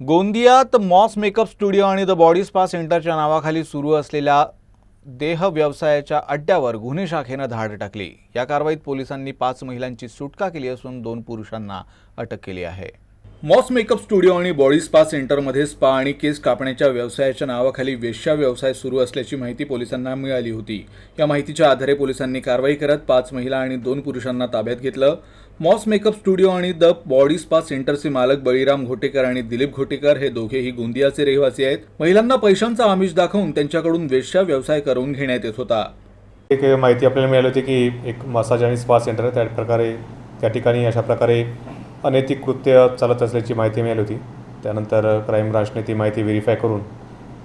गोंदियात Moss makeup studio आणि the body spa सेंटरच्या नावाखाली सुरू असलेल्या देह व्यवसायाच्या अड्ड्यावर गुन्हे शाखेनं धाड टाकली. या कारवाईत पोलिसांनी पाच महिलांची सुटका केली असून दोन पुरुषांना अटक केली आहे. मॉस मेकअप स्टुडिओ आणि बॉडी स्पा सेंटरमध्ये स्पा आणि केस कापण्याच्या व्यवसायाच्या नावाखाली वेश्या व्यवसाय सुरू असल्याची माहिती पोलिसांना मिळाली होती. या माहितीच्या आधारे पोलिसांनी कारवाई करत पाच महिला आणि दोन पुरुषांना ताब्यात घेतलं. मॉस मेकअप स्टुडिओ आणि द बॉडी स्पा सेंटरचे मालक बळीराम घोटेकर आणि दिलीप घोटेकर हे दोघेही गोंदियाचे रहिवासी आहेत. महिलांना पैशांचा आमिष दाखवून त्यांच्याकडून वेश्या व्यवसाय करून घेण्यात येत होता. एक माहिती आपल्याला मिळाली होती की एक मसाज आणि स्पा सेंटर त्या प्रकारे त्या ठिकाणी अशा प्रकारे अनैतिक कृत्य चालत असल्याची माहिती मिळाली होती. त्यानंतर क्राईम ब्रांचने ती माहिती व्हेरीफाय करून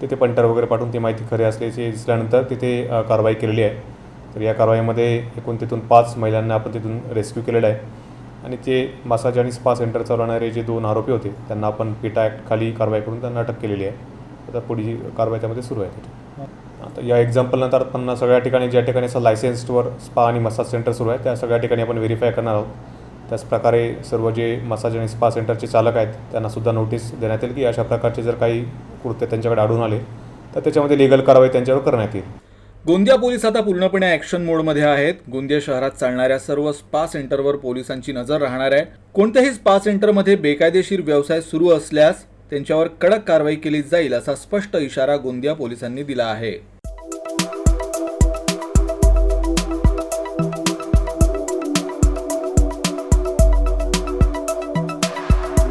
तिथे पंटर वगैरे पाठवून ती माहिती खरी असल्याची दिसल्यानंतर तिथे कारवाई केलेली आहे. तर या कारवाईमध्ये एकूण तिथून पाच महिलांना आपण तिथून रेस्क्यू केलेलं आहे. आणि ते मसाज आणि स्पा सेंटर चालवणारे जे दोन आरोपी होते त्यांना आपण पिटा ॲक्टखाली कारवाई करून त्यांना अटक केलेली आहे. आता पुढील कारवाई त्यामध्ये सुरू आहे आता या एक्झाम्पलनंतर आपण सगळ्या ठिकाणी ज्या ठिकाणी असं लायसन्सवर स्पा आणि मसाज सेंटर सुरू आहे त्या सगळ्या ठिकाणी आपण व्हेरीफाय करणार आहोत. त्याचप्रकारे सर्व जे मसाज आणि स्पा सेंटरचे चालक आहेत त्यांनासुद्धा नोटीस देण्यात येईल की अशा प्रकारचे जर काही कृत्य त्यांच्याकडे आढळून आले तर त्याच्यामध्ये लिगल कारवाई त्यांच्यावर करण्यात येईल. गोंदिया पोलीस आता पूर्णपणे ॲक्शन मोडमध्ये आहेत. गोंदिया शहरात चालणाऱ्या सर्व स्पा सेंटरवर पोलिसांची नजर राहणार आहे. कोणत्याही स्पा सेंटरमध्ये बेकायदेशीर व्यवसाय सुरू असल्यास त्यांच्यावर कडक कारवाई केली जाईल असा स्पष्ट इशारा गोंदिया पोलिसांनी दिला आहे.